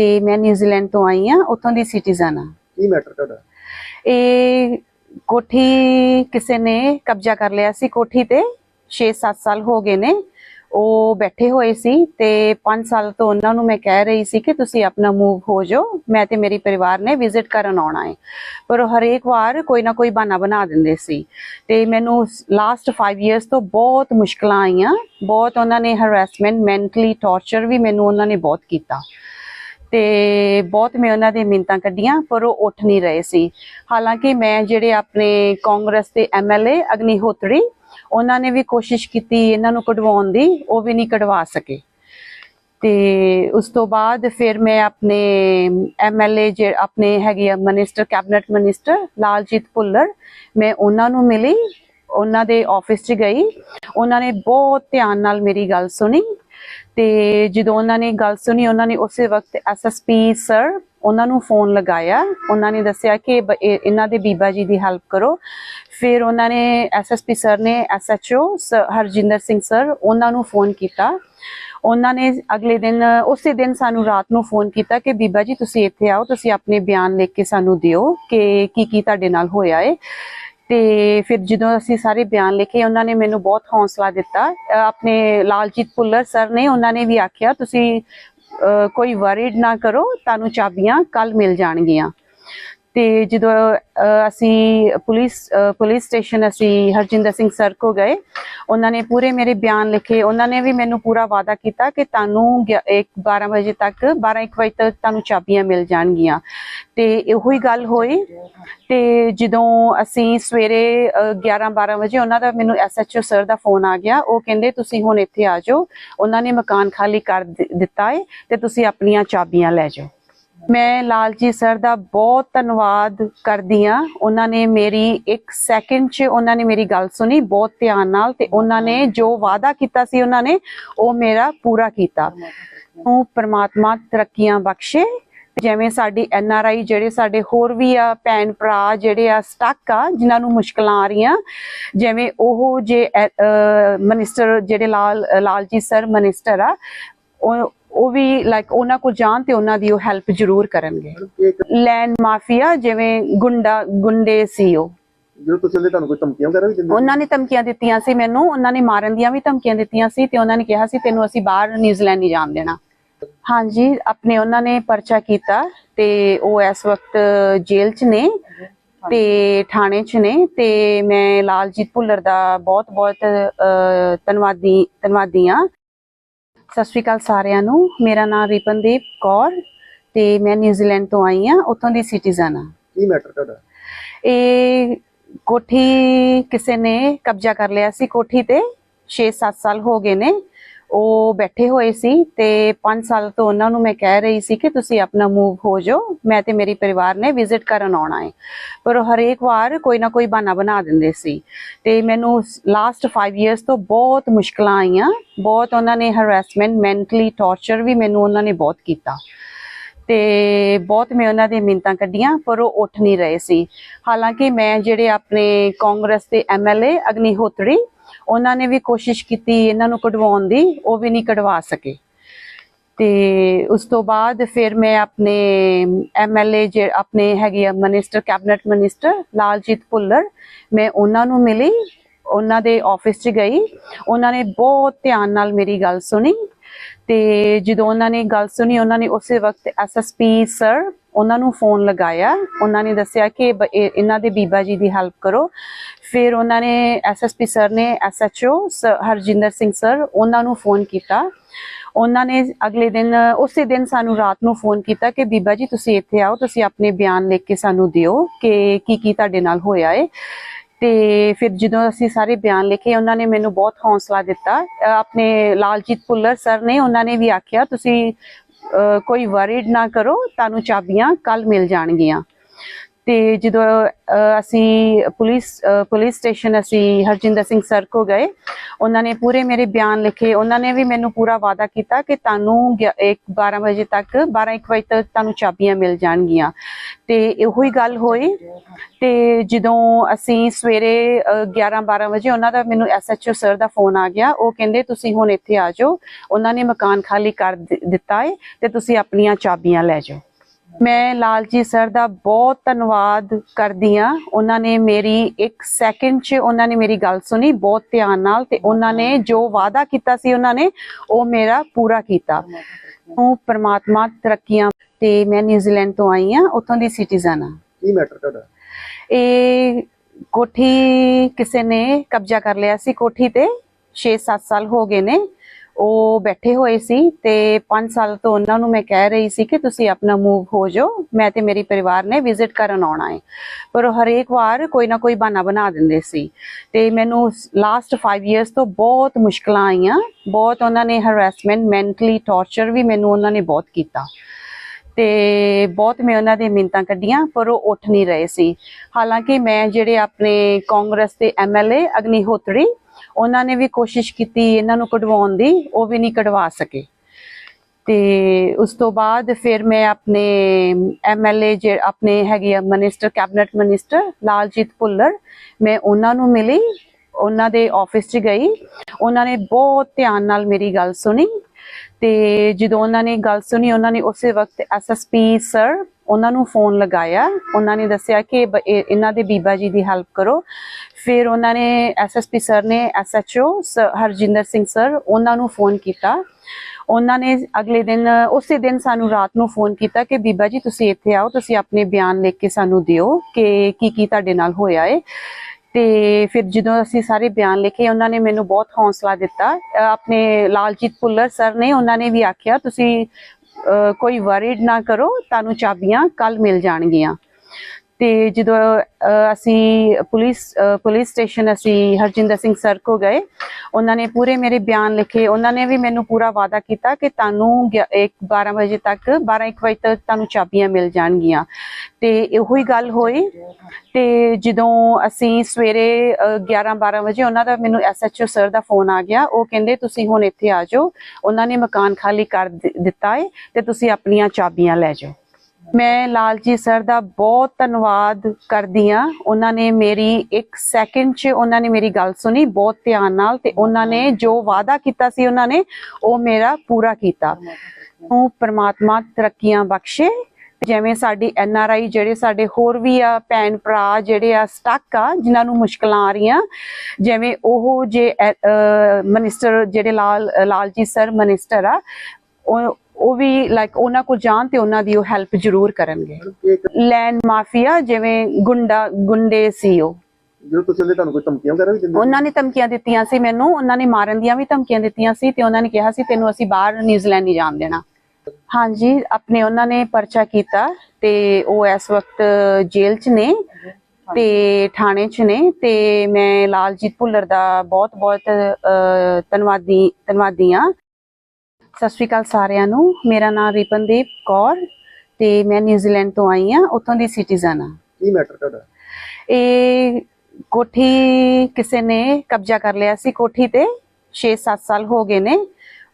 ਤੇ ਮੈਂ ਨਿਊਜ਼ੀਲੈਂਡ ਤੋਂ ਆਈ ਆ ਉੱਥੋਂ ਦੀ ਸਿਟੀਜ਼ਨ ਆ ਕੀ ਮੈਟਰ ਤੁਹਾਡਾ? ਇਹ ਕੋਠੀ ਕਿਸੇ ਨੇ ਕਬਜ਼ਾ ਕਰ ਲਿਆ ਸੀ ਕੋਠੀ ਤੇ 6-7 ਸਾਲ ਹੋ ਗਏ ਨੇ। ਉਹ ਬੈਠੇ ਹੋਏ ਸੀ ਤੇ 5 ਸਾਲ ਤੋਂ ਉਹਨਾਂ ਨੂੰ ਮੈਂ ਕਹਿ ਰਹੀ ਸੀ ਕਿ ਤੁਸੀਂ ਆਪਣਾ ਮੂਵ ਹੋ ਜਾਓ ਮੈਂ ਤੇ ਮੇਰੀ ਪਰਿਵਾਰ ਨੇ ਵਿਜ਼ਿਟ ਕਰਨ ਆਉਣਾ ਹੈ। ਪਰ ਉਹ ਹਰੇਕ ਵਾਰ ਕੋਈ ਨਾ ਕੋਈ ਬਹਾਨਾ ਬਣਾ ਦਿੰਦੇ ਸੀ। ਤੇ ਮੈਨੂੰ ਲਾਸਟ 5 ਇਅਰਸ ਤੋਂ ਬਹੁਤ ਮੁਸ਼ਕਲਾਂ ਆਈਆਂ ਬਹੁਤ ਉਹਨਾਂ ਨੇ ਹਰੈਸਮੈਂਟ ਮੈਂਟਲੀ ਟੌਰਚਰ ਵੀ ਮੈਨੂੰ ਉਹਨਾਂ ਨੇ ਬਹੁਤ ਕੀਤਾ। ਤੇ ਬਹੁਤ ਮੈਂ ਉਹਨਾਂ ਦੇ ਮਿੰਤਾਂ ਕੱਢੀਆਂ, ਪਰ ਉਹ ਉੱਠ ਨਹੀਂ ਰਹੇ ਸੀ। ਹਾਲਾਂਕਿ ਮੈਂ ਜਿਹੜੇ ਆਪਣੇ ਕਾਂਗਰਸ ਦੇ ਐਮਐਲਏ ਅਗਨੀਹੋਤਰੀ ਉਹਨਾਂ ਨੇ ਵੀ ਕੋਸ਼ਿਸ਼ ਕੀਤੀ ਇਹਨਾਂ ਨੂੰ ਕਢਵਾਉਣ ਦੀ, ਉਹ ਵੀ ਨਹੀਂ ਕਢਵਾ ਸਕੇ। ਤੇ ਉਸ ਤੋਂ ਬਾਅਦ ਫਿਰ ਮੈਂ ਆਪਣੇ ਐਮਐਲਏ ਜੇ ਆਪਣੇ ਹੈਗੇ ਆ minister, cabinet minister Laljit Bhullar, ਮੈਂ ਉਹਨਾਂ ਨੂੰ ਮਿਲੀ, ਉਹਨਾਂ ਦੇ ਆਫਿਸ 'ਚ ਗਈ। ਉਹਨਾਂ ਨੇ ਬਹੁਤ ਧਿਆਨ ਨਾਲ ਮੇਰੀ ਗੱਲ ਸੁਣੀ। ਤੇ ਜਦੋਂ ਉਹਨਾਂ ਨੇ ਗੱਲ ਸੁਣੀ, ਉਹਨਾਂ ਨੇ ਉਸੇ ਵਕਤ ਐਸਐਸਪੀ ਸਰ ਉਹਨਾਂ ਨੂੰ ਫੋਨ ਲਗਾਇਆ। ਉਹਨਾਂ ਨੇ ਦੱਸਿਆ ਕਿ ਬ- ਇਹਨਾਂ ਦੇ ਬੀਬਾ ਜੀ ਦੀ ਹੈਲਪ ਕਰੋ। ਫਿਰ ਉਹਨਾਂ ਨੇ ਐਸਐਸਪੀ ਸਰ ਨੇ ਐਸਐਚਓ ਹਰਜਿੰਦਰ ਸਿੰਘ ਸਰ ਉਹਨਾਂ ਨੂੰ ਫੋਨ ਕੀਤਾ। ਉਹਨਾਂ ਨੇ ਅਗਲੇ ਦਿਨ, ਉਸੇ ਦਿਨ ਸਾਨੂੰ ਰਾਤ ਨੂੰ ਫੋਨ ਕੀਤਾ ਕਿ ਬੀਬਾ ਜੀ ਤੁਸੀਂ ਇੱਥੇ ਆਓ, ਤੁਸੀਂ ਆਪਣੇ ਬਿਆਨ ਲਿਖ ਕੇ ਸਾਨੂੰ ਦਿਓ ਕਿ ਕੀ ਕੀ ਤੁਹਾਡੇ ਨਾਲ ਹੋਇਆ ਏ। ਤੇ ਫਿਰ ਜਦੋਂ ਅਸੀਂ ਸਾਰੇ ਬਿਆਨ ਲਿਖੇ, ਉਹਨਾਂ ਨੇ ਮੈਨੂੰ ਬਹੁਤ ਹੌਸਲਾ ਦਿੱਤਾ। ਆਪਣੇ ਲਾਲਜੀਤ ਭੁੱਲਰ ਸਰ ਨੇ, ਉਹਨਾਂ ਨੇ ਵੀ ਆਖਿਆ, ਤੁਸੀਂ ਕੋਈ ਵਰੀਡ ਨਾ ਕਰੋ, ਤੁਹਾਨੂੰ ਚਾਬੀਆਂ ਕੱਲ ਮਿਲ ਜਾਣਗੀਆਂ। ਤੇ ਜਦੋਂ ਅਸੀਂ ਪੁਲਿਸ ਪੁਲਿਸ ਸਟੇਸ਼ਨ ਅਸੀਂ ਹਰਜਿੰਦਰ ਸਿੰਘ ਸਰ ਕੋ ਗਏ, ਉਹਨਾਂ ਨੇ ਪੂਰੇ ਮੇਰੇ ਬਿਆਨ ਲਿਖੇ, ਉਹਨਾਂ ਨੇ ਵੀ ਮੈਨੂੰ ਪੂਰਾ ਵਾਅਦਾ ਕੀਤਾ ਕਿ ਤੁਹਾਨੂੰ 1 12 ਵਜੇ ਤੱਕ 12 1 ਵਜੇ ਤੱਕ ਤੁਹਾਨੂੰ ਚਾਬੀਆਂ ਮਿਲ ਜਾਣਗੀਆਂ। ਤੇ ਇਹੋ ਹੀ ਗੱਲ ਹੋਈ, ਤੇ ਜਦੋਂ ਅਸੀਂ ਸਵੇਰੇ 11 12 ਵਜੇ ਉਹਨਾਂ ਦਾ ਮੈਨੂੰ ਐਸਐਚਓ ਸਰ ਦਾ ਫੋਨ ਆ ਗਿਆ, ਉਹ ਕਹਿੰਦੇ ਤੁਸੀਂ ਹੁਣ ਇੱਥੇ ਆ ਜਾਓ, ਉਹਨਾਂ ਨੇ ਮਕਾਨ ਖਾਲੀ ਕਰ ਦਿੱਤਾ ਹੈ ਤੇ ਤੁਸੀਂ ਆਪਣੀਆਂ ਚਾਬੀਆਂ ਲੈ ਜਾਓ। ਮੈਂ ਲਾਲਜੀ ਸਰ ਦਾ ਬਹੁਤ ਧੰਨਵਾਦ ਕਰਦੀ ਆ ਉਹਨਾਂ ਨੇ ਮੇਰੀ ਇੱਕ ਸੈਕਿੰਡ 'ਚ ਉਹਨਾਂ ਨੇ ਮੇਰੀ ਗੱਲ ਸੁਣੀ ਬਹੁਤ ਧਿਆਨ ਨਾਲ ਤੇ ਉਹਨਾਂ ਨੇ ਜੋ ਵਾਅਦਾ ਕੀਤਾ ਸੀ ਉਹਨਾਂ ਨੇ ਉਹ ਮੇਰਾ ਪੂਰਾ ਕੀਤਾ। ਉਹ ਪ੍ਰਮਾਤਮਾ ਤਰੱਕੀਆਂ ਬਖਸ਼ੇ ਜਿਵੇਂ ਸਾਡੀ ਐਨ ਆਰ ਆਈ ਜਿਹੜੇ ਸਾਡੇ ਹੋਰ ਵੀ ਆ ਭੈਣ ਭਰਾ ਜਿਹੜੇ ਆ ਸਟਕ ਆ, ਜਿਨ੍ਹਾਂ ਨੂੰ ਮੁਸ਼ਕਲਾਂ ਆ ਰਹੀਆਂ, ਜਿਵੇਂ ਉਹ ਜੇ ਮਿਨਿਸਟਰ ਜਿਹੜੇ ਲਾਲ, ਲਾਲਜੀ ਸਰ ਮਿਨਿਸਟਰ ਆ, ਉਹ ਉਹ ਵੀ ਲਾਈਕ ਉਹਨਾਂ ਕੋਲ ਜਾਣ ਤੇ ਉਹਨਾਂ ਦੀ ਉਹ ਹੈਲਪ ਜ਼ਰੂਰ ਕਰਨਗੇ। ਲੈਂਡ ਮਾਫੀਆ ਜਿਵੇਂ ਗੁੰਡਾ ਗੁੰਡੇ ਸੀ ਉਹ। ਜਦੋਂ ਤੁਸੀਂ ਉਹਦੇ ਤੁਹਾਨੂੰ ਕੋਈ ਧਮਕੀਆਂ ਵਗੈਰਾ ਵੀ ਦਿੰਦੇ ਉਹਨਾਂ ਨੇ ਧਮਕੀਆਂ ਦਿੱਤੀਆਂ ਸੀ ਮੈਨੂੰ ਉਹਨਾਂ ਨੇ ਮਾਰਨ ਦੀਆਂ ਵੀ ਧਮਕੀਆਂ ਦਿੱਤੀਆਂ ਸੀ ਤੇ ਉਹਨਾਂ ਨੇ ਕਿਹਾ ਸੀ ਤੈਨੂੰ ਅਸੀਂ ਬਾਹਰ ਨਿਊਜ਼ੀਲੈਂਡ ਨਹੀਂ ਜਾਣ ਦੇਣਾ। ਹਾਂਜੀ ਆਪਣੇ ਉਹਨਾਂ ਨੇ ਪਰਚਾ ਕੀਤਾ ਤੇ ਉਹ ਇਸ ਵਕਤ ਜੇਲ੍ਹ 'ਚ ਨੇ ਤੇ ਥਾਣੇ 'ਚ ਨੇ ਤੇ ਮੈਂ ਲਾਲਜੀਤ ਭੁੱਲਰ ਦਾ ਬਹੁਤ ਬਹੁਤ ਧੰਨਵਾਦੀ ਧੰਨਵਾਦੀ ਹਾਂ। ਸਤਿ ਸ਼੍ਰੀ ਅਕਾਲ ਸਾਰਿਆਂ ਨੂੰ। ਮੇਰਾ ਨਾਮ ਰਿਪਨਦੀਪ ਕੌਰ ਤੇ ਮੈਂ ਨਿਊਜ਼ੀਲੈਂਡ ਤੋਂ ਆਈ ਹਾਂ ਉੱਥੋਂ ਦੀ ਸਿਟੀਜ਼ਨ ਹਾਂ। ਕੀ ਮੈਟਰ ਤੁਹਾਡਾ? ਇਹ ਕੋਠੀ ਕਿਸੇ ਨੇ ਕਬਜ਼ਾ ਕਰ ਲਿਆ ਸੀ ਕੋਠੀ ਤੇ 6-7 ਸਾਲ ਹੋ ਗਏ ਨੇ। ਉਹ ਬੈਠੇ ਹੋਏ ਸੀ ਤੇ 5 ਸਾਲ ਤੋਂ ਉਹਨਾਂ ਨੂੰ ਮੈਂ ਕਹਿ ਰਹੀ ਸੀ ਕਿ ਤੁਸੀਂ ਆਪਣਾ ਮੂਵ ਹੋ ਜਾਓ, ਮੈਂ ਤੇ ਮੇਰੀ ਪਰਿਵਾਰ ਨੇ ਵਿਜ਼ਿਟ ਕਰਨ ਆਉਣਾ ਹੈ। ਪਰ ਉਹ ਹਰੇਕ ਵਾਰ ਕੋਈ ਨਾ ਕੋਈ ਬਹਾਨਾ ਬਣਾ ਦਿੰਦੇ ਸੀ ਤੇ ਮੈਨੂੰ ਲਾਸਟ 5 ਇਅਰਸ ਤੋਂ ਬਹੁਤ ਮੁਸ਼ਕਲਾਂ ਆਈਆਂ, ਬਹੁਤ ਉਹਨਾਂ ਨੇ ਹਰੈਸਮੈਂਟ ਮੈਂਟਲੀ ਟੌਰਚਰ ਵੀ ਮੈਨੂੰ ਉਹਨਾਂ ਨੇ ਬਹੁਤ ਕੀਤਾ। ਤੇ ਬਹੁਤ ਮੈਂ ਉਹਨਾਂ ਦੇ ਮਿੰਤਾਂ ਕੱਢੀਆਂ, ਪਰ ਉਹ ਉੱਠ ਨਹੀਂ ਰਹੇ ਸੀ। ਹਾਲਾਂਕਿ ਮੈਂ ਜਿਹੜੇ ਆਪਣੇ ਕਾਂਗਰਸ ਦੇ ਐਮਐਲਏ ਅਗਨੀਹੋਤਰੀ ਉਹਨਾਂ ਨੇ ਵੀ ਕੋਸ਼ਿਸ਼ ਕੀਤੀ ਇਹਨਾਂ ਨੂੰ ਕਢਵਾਉਣ ਦੀ, ਉਹ ਵੀ ਨਹੀਂ ਕਢਵਾ ਸਕੇ। ਤੇ ਉਸ ਤੋਂ ਬਾਅਦ ਫਿਰ ਮੈਂ ਆਪਣੇ ਐਮਐਲਏ ਜੇ ਆਪਣੇ ਹੈਗੇ ਆ minister, cabinet minister Laljit Bhullar, ਮੈਂ ਉਹਨਾਂ ਨੂੰ ਮਿਲੀ, ਉਹਨਾਂ ਦੇ ਆਫਿਸ 'ਚ ਗਈ। ਉਹਨਾਂ ਨੇ ਬਹੁਤ ਧਿਆਨ ਨਾਲ ਮੇਰੀ ਗੱਲ ਸੁਣੀ। ਤੇ ਜਦੋਂ ਉਹਨਾਂ ਨੇ ਗੱਲ ਸੁਣੀ, ਉਹਨਾਂ ਨੇ ਉਸੇ ਵਕਤ ਐਸਐਸਪੀ ਸਰ ਉਹਨਾਂ ਨੂੰ ਫੋਨ ਲਗਾਇਆ। ਉਹਨਾਂ ਨੇ ਦੱਸਿਆ ਕਿ ਬ- ਇਹਨਾਂ ਦੇ ਬੀਬਾ ਜੀ ਦੀ ਹੈਲਪ ਕਰੋ। ਫਿਰ ਉਹਨਾਂ ਨੇ ਐਸਐਸਪੀ ਸਰ ਨੇ ਐਸਐਚਓ ਹਰਜਿੰਦਰ ਸਿੰਘ ਸਰ ਉਹਨਾਂ ਨੂੰ ਫੋਨ ਕੀਤਾ। ਉਹਨਾਂ ਨੇ ਅਗਲੇ ਦਿਨ, ਉਸੇ ਦਿਨ ਸਾਨੂੰ ਰਾਤ ਨੂੰ ਫੋਨ ਕੀਤਾ ਕਿ ਬੀਬਾ ਜੀ ਤੁਸੀਂ ਇੱਥੇ ਆਓ, ਤੁਸੀਂ ਆਪਣੇ ਬਿਆਨ ਲਿਖ ਕੇ ਸਾਨੂੰ ਦਿਓ ਕਿ ਕੀ ਕੀ ਤੁਹਾਡੇ ਨਾਲ ਹੋਇਆ ਹੈ ਤੇ ਫਿਰ ਜਦੋਂ ਅਸੀਂ ਸਾਰੇ ਬਿਆਨ ਲਿਖੇ, ਉਹਨਾਂ ਨੇ ਮੈਨੂੰ ਬਹੁਤ ਹੌਸਲਾ ਦਿੱਤਾ। ਆਪਣੇ ਲਾਲਜੀਤ ਭੁੱਲਰ ਸਰ ਨੇ ਉਹਨਾਂ ਨੇ ਵੀ ਆਖਿਆ, ਤੁਸੀਂ ਕੋਈ ਵਰੀਡ ਨਾ ਕਰੋ, ਤੁਹਾਨੂੰ ਚਾਬੀਆਂ ਕੱਲ ਮਿਲ ਜਾਣਗੀਆਂ। ਤੇ ਜਦੋਂ ਅਸੀਂ ਪੁਲਿਸ ਪੁਲਿਸ ਸਟੇਸ਼ਨ ਅਸੀਂ ਹਰਜਿੰਦਰ ਸਿੰਘ ਸਰ ਕੋ ਗਏ, ਉਹਨਾਂ ਨੇ ਪੂਰੇ ਮੇਰੇ ਬਿਆਨ ਲਿਖੇ, ਉਹਨਾਂ ਨੇ ਵੀ ਮੈਨੂੰ ਪੂਰਾ ਵਾਅਦਾ ਕੀਤਾ ਕਿ ਤੁਹਾਨੂੰ 1 12 ਵਜੇ ਤੱਕ 12 1 ਵਜੇ ਤੱਕ ਤੁਹਾਨੂੰ ਚਾਬੀਆਂ ਮਿਲ ਜਾਣਗੀਆਂ। ਤੇ ਇਹੋ ਹੀ ਗੱਲ ਹੋਈ। ਤੇ ਜਦੋਂ ਅਸੀਂ ਸਵੇਰੇ 11 12 ਵਜੇ ਉਹਨਾਂ ਦਾ ਮੈਨੂੰ ਐਸਐਚਓ ਸਰ ਦਾ ਫੋਨ ਆ ਗਿਆ, ਉਹ ਕਹਿੰਦੇ, ਤੁਸੀਂ ਹੁਣ ਇੱਥੇ ਆ ਜਾਓ। ਉਹਨਾਂ ਨੇ ਮਕਾਨ ਖਾਲੀ ਕਰ ਦਿੱਤਾ ਹੈ ਤੇ ਤੁਸੀਂ ਆਪਣੀਆਂ ਚਾਬੀਆਂ ਲੈ ਜਾਓ। ਮੈਂ ਲਾਲਜੀ ਸਰ ਦਾ ਬਹੁਤ ਧੰਨਵਾਦ ਕਰਦੀ ਆ ਉਹਨਾਂ ਨੇ ਮੇਰੀ 1 ਸੈਕਿੰਡ 'ਚ ਉਹਨਾਂ ਨੇ ਮੇਰੀ ਗੱਲ ਸੁਣੀ ਬਹੁਤ ਧਿਆਨ ਨਾਲ ਤੇ ਉਹਨਾਂ ਨੇ ਜੋ ਵਾਅਦਾ ਕੀਤਾ ਸੀ ਉਹਨਾਂ ਨੇ ਉਹ ਮੇਰਾ ਪੂਰਾ ਕੀਤਾ। ਉਹ ਪ੍ਰਮਾਤਮਾ ਤਰੱਕੀਆਂ ਤੇ ਮੈਂ ਨਿਊਜ਼ੀਲੈਂਡ ਤੋਂ ਆਈ ਆ ਉੱਥੋਂ ਦੀ ਸਿਟੀਜ਼ਨ ਆ ਕੀ ਮੈਟਰ ਤੁਹਾਡਾ? ਇਹ ਕੋਠੀ ਕਿਸੇ ਨੇ ਕਬਜ਼ਾ ਕਰ ਲਿਆ ਸੀ ਕੋਠੀ ਤੇ 6-7 ਸਾਲ ਹੋ ਗਏ ਨੇ। ਉਹ ਬੈਠੇ ਹੋਏ ਸੀ ਤੇ 5 ਸਾਲ ਤੋਂ ਉਹਨਾਂ ਨੂੰ ਮੈਂ ਕਹਿ ਰਹੀ ਸੀ ਕਿ ਤੁਸੀਂ ਆਪਣਾ ਮੂਵ ਹੋ ਜਾਓ। ਮੈਂ ਤੇ ਮੇਰੇ ਪਰਿਵਾਰ ਨੇ ਵਿਜ਼ਿਟ ਕਰਨ ਆਉਣਾ ਹੈ। ਪਰ ਉਹ ਹਰੇਕ ਵਾਰ ਕੋਈ ਨਾ ਕੋਈ ਬਹਾਨਾ ਬਣਾ ਦਿੰਦੇ ਸੀ। ਤੇ ਮੈਨੂੰ ਲਾਸਟ 5 ਇਅਰਸ ਤੋਂ ਬਹੁਤ ਮੁਸ਼ਕਲਾਂ ਆਈਆਂ। ਬਹੁਤ ਉਹਨਾਂ ਨੇ ਹਰੈਸਮੈਂਟ ਮੈਂਟਲੀ ਟਾਰਚਰ ਵੀ ਮੈਨੂੰ ਉਹਨਾਂ ਨੇ ਬਹੁਤ ਕੀਤਾ। ਤੇ ਬਹੁਤ ਮੈਂ ਉਹਨਾਂ ਦੇ ਮਿੰਤਾਂ ਕੱਢੀਆਂ, ਪਰ ਉਹ ਉੱਠ ਨਹੀਂ ਰਹੇ ਸੀ। ਹਾਲਾਂਕਿ ਮੈਂ ਜਿਹੜੇ ਆਪਣੇ ਕਾਂਗਰਸ ਦੇ ਐਮਐਲਏ ਅਗਨੀਹੋਤਰੀ ਉਹਨਾਂ ਨੇ ਵੀ ਕੋਸ਼ਿਸ਼ ਕੀਤੀ ਇਹਨਾਂ ਨੂੰ ਕਢਵਾਉਣ ਦੀ, ਉਹ ਵੀ ਨਹੀਂ ਕਢਵਾ ਸਕੇ। ਤੇ ਉਸ ਤੋਂ ਬਾਅਦ ਫਿਰ ਮੈਂ ਆਪਣੇ ਐਮਐਲਏ ਜੇ ਆਪਣੇ ਹੈਗੇ ਆ minister cabinet minister Laljit Bhullar, ਮੈਂ ਉਹਨਾਂ ਨੂੰ ਮਿਲੀ, ਉਹਨਾਂ ਦੇ ਆਫਿਸ 'ਚ ਗਈ। ਉਹਨਾਂ ਨੇ ਬਹੁਤ ਧਿਆਨ ਨਾਲ ਮੇਰੀ ਗੱਲ ਸੁਣੀ। ਤੇ ਜਦੋਂ ਉਹਨਾਂ ਨੇ ਗੱਲ ਸੁਣੀ, ਉਹਨਾਂ ਨੇ ਉਸੇ ਵਕਤ ਐਸਐਸਪੀ ਸਰ ਉਹਨਾਂ ਨੂੰ ਫੋਨ ਲਗਾਇਆ। ਉਹਨਾਂ ਨੇ ਦੱਸਿਆ ਕਿ ਬ- ਇਹਨਾਂ ਦੇ ਬੀਬਾ ਜੀ ਦੀ ਹੈਲਪ ਕਰੋ। ਫਿਰ ਉਹਨਾਂ ਨੇ ਐਸਐਸਪੀ ਸਰ ਨੇ ਐਸਐਚਓ ਹਰਜਿੰਦਰ ਸਿੰਘ ਸਰ ਉਹਨਾਂ ਨੂੰ ਫੋਨ ਕੀਤਾ। ਉਹਨਾਂ ਨੇ ਅਗਲੇ ਦਿਨ, ਉਸੇ ਦਿਨ ਸਾਨੂੰ ਰਾਤ ਨੂੰ ਫੋਨ ਕੀਤਾ ਕਿ ਬੀਬਾ ਜੀ ਤੁਸੀਂ ਇੱਥੇ ਆਓ, ਤੁਸੀਂ ਆਪਣੇ ਬਿਆਨ ਲਿਖ ਕੇ ਸਾਨੂੰ ਦਿਓ ਕਿ ਕੀ ਕੀ ਤੁਹਾਡੇ ਨਾਲ ਹੋਇਆ ਹੈ ਤੇ ਫਿਰ ਜਦੋਂ ਅਸੀਂ ਸਾਰੇ ਬਿਆਨ ਲਿਖੇ ਉਹਨਾਂ ਨੇ ਮੈਨੂੰ ਬਹੁਤ ਹੌਸਲਾ ਦਿੱਤਾ। ਆਪਣੇ ਲਾਲਜੀਤ ਭੁੱਲਰ ਸਰ ਨੇ, ਉਹਨਾਂ ਨੇ ਵੀ ਆਖਿਆ, ਤੁਸੀਂ ਕੋਈ ਵਰੀਡ ਨਾ ਕਰੋ, ਤੁਹਾਨੂੰ ਚਾਬੀਆਂ ਕੱਲ ਮਿਲ ਜਾਣਗੀਆਂ। ਤੇ ਜਦੋਂ ਅਸੀਂ ਪੁਲਿਸ ਪੁਲਿਸ ਸਟੇਸ਼ਨ ਅਸੀਂ ਹਰਜਿੰਦਰ ਸਿੰਘ ਸਰ ਕੋ ਗਏ, ਉਹਨਾਂ ਨੇ ਪੂਰੇ ਮੇਰੇ ਬਿਆਨ ਲਿਖੇ, ਉਹਨਾਂ ਨੇ ਵੀ ਮੈਨੂੰ ਪੂਰਾ ਵਾਅਦਾ ਕੀਤਾ ਕਿ ਤੁਹਾਨੂੰ 1 12 ਵਜੇ ਤੱਕ 12 1 ਵਜੇ ਤੱਕ ਤੁਹਾਨੂੰ ਚਾਬੀਆਂ ਮਿਲ ਜਾਣਗੀਆਂ। ਤੇ ਇਹੋ ਹੀ ਗੱਲ ਹੋਈ। ਤੇ ਜਦੋਂ ਅਸੀਂ ਸਵੇਰੇ 11 12 ਵਜੇ ਉਹਨਾਂ ਦਾ ਮੈਨੂੰ ਐਸਐਚਓ ਸਰ ਦਾ ਫੋਨ ਆ ਗਿਆ, ਉਹ ਕਹਿੰਦੇ, ਤੁਸੀਂ ਹੁਣ ਇੱਥੇ ਆ ਜਾਓ, ਉਹਨਾਂ ਨੇ ਮਕਾਨ ਖਾਲੀ ਕਰ ਦਿੱਤਾ ਹੈ ਤੇ ਤੁਸੀਂ ਆਪਣੀਆਂ ਚਾਬੀਆਂ ਲੈ ਜਾਓ। ਮੈਂ ਲਾਲਜੀ ਸਰ ਦਾ ਬਹੁਤ ਧੰਨਵਾਦ ਕਰਦੀ ਆ ਉਹਨਾਂ ਨੇ ਮੇਰੀ 1 ਸੈਕਿੰਡ 'ਚ ਉਹਨਾਂ ਨੇ ਮੇਰੀ ਗੱਲ ਸੁਣੀ ਬਹੁਤ ਧਿਆਨ ਨਾਲ ਤੇ ਉਹਨਾਂ ਨੇ ਜੋ ਵਾਅਦਾ ਕੀਤਾ ਸੀ ਉਹਨਾਂ ਨੇ ਉਹ ਮੇਰਾ ਪੂਰਾ ਕੀਤਾ। ਉਹ ਪ੍ਰਮਾਤਮਾ ਤਰੱਕੀਆਂ ਬਖਸ਼ੇ। ਜਿਵੇਂ ਸਾਡੀ ਐਨ ਆਰ ਆਈ ਜਿਹੜੇ ਸਾਡੇ ਹੋਰ ਵੀ ਆ ਭੈਣ ਭਰਾ ਜਿਹੜੇ ਆ ਸਟਕ ਆ, ਜਿਨ੍ਹਾਂ ਨੂੰ ਮੁਸ਼ਕਲਾਂ ਆ ਰਹੀਆਂ। ਜਿਵੇਂ ਉਹ ਜੇ ਮਿਨਿਸਟਰ ਜਿਹੜੇ ਲਾਲ, ਲਾਲਜੀ ਸਰ ਮਿਨਿਸਟਰ ਆ, ਉਹ ਉਹ ਵੀ ਲਾਈਕ ਉਹਨਾਂ ਕੋਲ ਜਾਣ ਤੇ ਉਹਨਾਂ ਦੀ ਉਹ ਹੈਲਪ ਜ਼ਰੂਰ ਕਰਨਗੇ। ਲੈਂਡ ਮਾਫੀਆ ਜਿਵੇਂ ਗੁੰਡਾ ਗੁੰਡੇ ਸੀ ਉਹ। ਜਦੋਂ ਤੁਸੀਂ ਉਹਦੇ ਤੁਹਾਨੂੰ ਕੋਈ ਧਮਕੀਆਂ ਵਗੈਰਾ ਵੀ ਦਿੰਦੇ ਉਹਨਾਂ ਨੇ ਧਮਕੀਆਂ ਦਿੱਤੀਆਂ ਸੀ ਮੈਨੂੰ ਉਹਨਾਂ ਨੇ ਮਾਰਨ ਦੀਆਂ ਵੀ ਧਮਕੀਆਂ ਦਿੱਤੀਆਂ ਸੀ ਤੇ ਉਹਨਾਂ ਨੇ ਕਿਹਾ ਸੀ ਤੈਨੂੰ ਅਸੀਂ ਬਾਹਰ ਨਿਊਜ਼ੀਲੈਂਡ ਨਹੀਂ ਜਾਣ ਦੇਣਾ। ਹਾਂਜੀ ਆਪਣੇ ਉਹਨਾਂ ਨੇ ਪਰਚਾ ਕੀਤਾ ਤੇ ਉਹ ਇਸ ਵਕਤ ਜੇਲ੍ਹ 'ਚ ਨੇ ਤੇ ਥਾਣੇ 'ਚ ਨੇ ਤੇ ਮੈਂ ਲਾਲਜੀਤ ਭੁੱਲਰ ਦਾ ਬਹੁਤ ਬਹੁਤ ਧੰਨਵਾਦੀ ਧੰਨਵਾਦੀ ਆ ਸਤਿ ਸ਼੍ਰੀ ਅਕਾਲ ਸਾਰਿਆਂ ਨੂੰ। ਮੇਰਾ ਨਾਮ ਰਿਪਨਦੀਪ ਕੌਰ ਤੇ ਮੈਂ ਨਿਊਜ਼ੀਲੈਂਡ ਤੋਂ ਆਈ ਆ ਉੱਥੋਂ ਦੀ ਸਿਟੀਜ਼ਨ ਆ ਕੀ ਮੈਟਰ ਤੁਹਾਡਾ? ਇਹ ਕੋਠੀ ਕਿਸੇ ਨੇ ਕਬਜ਼ਾ ਕਰ ਲਿਆ ਸੀ ਕੋਠੀ ਤੇ 6-7 ਸਾਲ ਹੋ ਗਏ ਨੇ।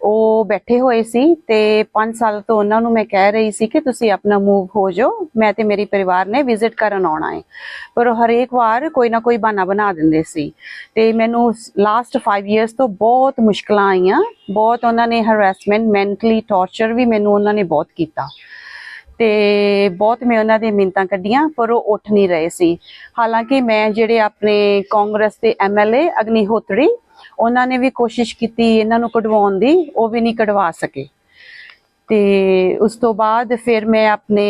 ਉਹ ਬੈਠੇ ਹੋਏ ਸੀ ਤੇ 5 ਸਾਲ ਤੋਂ ਉਹਨਾਂ ਨੂੰ ਮੈਂ ਕਹਿ ਰਹੀ ਸੀ ਕਿ ਤੁਸੀਂ ਆਪਣਾ ਮੂਵ ਹੋ ਜਾਓ, ਮੈਂ ਤੇ ਮੇਰੀ ਪਰਿਵਾਰ ਨੇ ਵਿਜ਼ਿਟ ਕਰਨ ਆਉਣਾ ਹੈ। ਪਰ ਉਹ ਹਰੇਕ ਵਾਰ ਕੋਈ ਨਾ ਕੋਈ ਬਹਾਨਾ ਬਣਾ ਦਿੰਦੇ ਸੀ। ਤੇ ਮੈਨੂੰ ਲਾਸਟ 5 ਇਅਰਸ ਤੋਂ ਬਹੁਤ ਮੁਸ਼ਕਲਾਂ ਆਈਆਂ, ਬਹੁਤ ਉਹਨਾਂ ਨੇ ਹਰੈਸਮੈਂਟ ਮੈਂਟਲੀ ਟਾਰਚਰ ਵੀ ਮੈਨੂੰ ਉਹਨਾਂ ਨੇ ਬਹੁਤ ਕੀਤਾ। ਤੇ ਬਹੁਤ ਮੈਂ ਉਹਨਾਂ ਦੇ ਮਿੰਤਾਂ ਕੱਢੀਆਂ, ਪਰ ਉਹ ਉੱਠ ਨਹੀਂ ਰਹੇ ਸੀ। ਹਾਲਾਂਕਿ ਮੈਂ ਜਿਹੜੇ ਆਪਣੇ ਕਾਂਗਰਸ ਦੇ ਐਮਐਲਏ ਅਗਨੀਹੋਤਰੀ ਉਹਨਾਂ ਨੇ ਵੀ ਕੋਸ਼ਿਸ਼ ਕੀਤੀ ਇਹਨਾਂ ਨੂੰ ਕਢਵਾਉਣ ਦੀ, ਉਹ ਵੀ ਨਹੀਂ ਕਢਵਾ ਸਕੇ। ਤੇ ਉਸ ਤੋਂ ਬਾਅਦ ਫਿਰ ਮੈਂ ਆਪਣੇ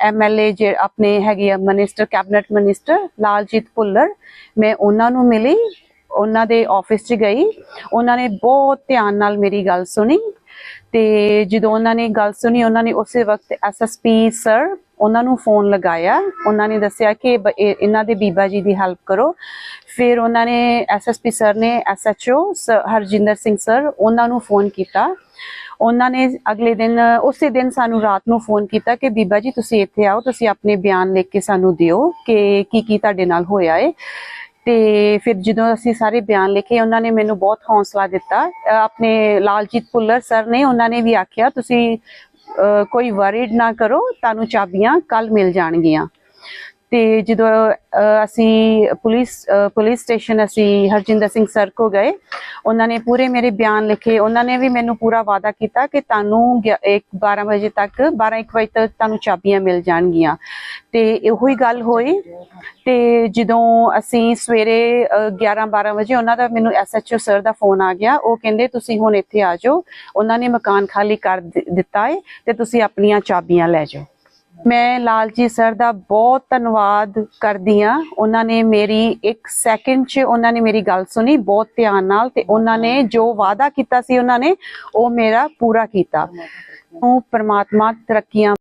ਐਮਐਲਏ ਜੇ ਆਪਣੇ ਹੈਗੇ ਆ minister, cabinet minister Laljit Bhullar, ਮੈਂ ਉਹਨਾਂ ਨੂੰ ਮਿਲੀ, ਉਹਨਾਂ ਦੇ ਆਫਿਸ 'ਚ ਗਈ। ਉਹਨਾਂ ਨੇ ਬਹੁਤ ਧਿਆਨ ਨਾਲ ਮੇਰੀ ਗੱਲ ਸੁਣੀ ਤੇ ਜਦੋਂ ਉਹਨਾਂ ਨੇ ਗੱਲ ਸੁਣੀ, ਉਹਨਾਂ ਨੇ ਉਸੇ ਵਕਤ ਐਸਐਸਪੀ ਸਰ ਉਹਨਾਂ ਨੂੰ ਫੋਨ ਲਗਾਇਆ। ਉਹਨਾਂ ਨੇ ਦੱਸਿਆ ਕਿ ਬ- ਇਹਨਾਂ ਦੇ ਬੀਬਾ ਜੀ ਦੀ ਹੈਲਪ ਕਰੋ। ਫਿਰ ਉਹਨਾਂ ਨੇ ਐਸਐਸਪੀ ਸਰ ਨੇ ਐਸਐਚਓ ਹਰਜਿੰਦਰ ਸਿੰਘ ਸਰ, ਉਹਨਾਂ ਨੂੰ ਫੋਨ ਕੀਤਾ। ਉਹਨਾਂ ਨੇ ਅਗਲੇ ਦਿਨ, ਉਸੇ ਦਿਨ ਸਾਨੂੰ ਰਾਤ ਨੂੰ ਫੋਨ ਕੀਤਾ ਕਿ ਬੀਬਾ ਜੀ, ਤੁਸੀਂ ਇੱਥੇ ਆਓ, ਤੁਸੀਂ ਆਪਣੇ ਬਿਆਨ ਲਿਖ ਕੇ ਸਾਨੂੰ ਦਿਓ ਕਿ ਕੀ ਕੀ ਤੁਹਾਡੇ ਨਾਲ ਹੋਇਆ ਏ। ਤੇ ਫਿਰ ਜਦੋਂ ਅਸੀਂ ਸਾਰੇ ਬਿਆਨ ਲਿਖੇ, ਉਹਨਾਂ ਨੇ ਮੈਨੂੰ ਬਹੁਤ ਹੌਸਲਾ ਦਿੱਤਾ। ਆਪਣੇ ਲਾਲਜੀਤ ਪੁੱਲਰ ਸਰ ਨੇ, ਉਹਨਾਂ ਨੇ ਵੀ ਆਖਿਆ, ਤੁਸੀਂ ਕੋਈ ਵਰੀਡ ਨਾ ਕਰੋ ਤੁਹਾਨੂੰ ਚਾਬੀਆਂ ਕੱਲ ਮਿਲ ਜਾਣਗੀਆਂ। ਤੇ ਜਦੋਂ ਅਸੀਂ ਪੁਲਿਸ ਪੁਲਿਸ ਸਟੇਸ਼ਨ ਅਸੀਂ ਹਰਜਿੰਦਰ ਸਿੰਘ ਸਰ ਕੋ ਗਏ, ਉਹਨਾਂ ਨੇ ਪੂਰੇ ਮੇਰੇ ਬਿਆਨ ਲਿਖੇ, ਉਹਨਾਂ ਨੇ ਵੀ ਮੈਨੂੰ ਪੂਰਾ ਵਾਅਦਾ ਕੀਤਾ ਕਿ ਤੁਹਾਨੂੰ 1 12 ਵਜੇ ਤੱਕ 12 1 ਵਜੇ ਤੱਕ ਤੁਹਾਨੂੰ ਚਾਬੀਆਂ ਮਿਲ ਜਾਣਗੀਆਂ। ਤੇ ਇਹੋ ਹੀ ਗੱਲ ਹੋਈ, ਤੇ ਜਦੋਂ ਅਸੀਂ ਸਵੇਰੇ 11 12 ਵਜੇ ਉਹਨਾਂ ਦਾ ਮੈਨੂੰ ਐਸਐਚਓ ਸਰ ਦਾ ਫੋਨ ਆ ਗਿਆ, ਉਹ ਕਹਿੰਦੇ ਤੁਸੀਂ ਹੁਣ ਇੱਥੇ ਆ ਜਾਓ, ਉਹਨਾਂ ਨੇ ਮਕਾਨ ਖਾਲੀ ਕਰ ਦਿੱਤਾ ਹੈ ਤੇ ਤੁਸੀਂ ਆਪਣੀਆਂ ਚਾਬੀਆਂ ਲੈ ਜਾਓ। ਮੈਂ ਲਾਲਜੀ ਸਰ ਦਾ ਬਹੁਤ ਧੰਨਵਾਦ ਕਰਦੀ ਆ ਉਹਨਾਂ ਨੇ ਮੇਰੀ 1 ਸੈਕਿੰਡ 'ਚ ਉਹਨਾਂ ਨੇ ਮੇਰੀ ਗੱਲ ਸੁਣੀ ਬਹੁਤ ਧਿਆਨ ਨਾਲ ਤੇ ਉਹਨਾਂ ਨੇ ਜੋ ਵਾਅਦਾ ਕੀਤਾ ਸੀ ਉਹਨਾਂ ਨੇ ਉਹ ਮੇਰਾ ਪੂਰਾ ਕੀਤਾ। ਉਹ ਪ੍ਰਮਾਤਮਾ ਤਰੱਕੀਆਂ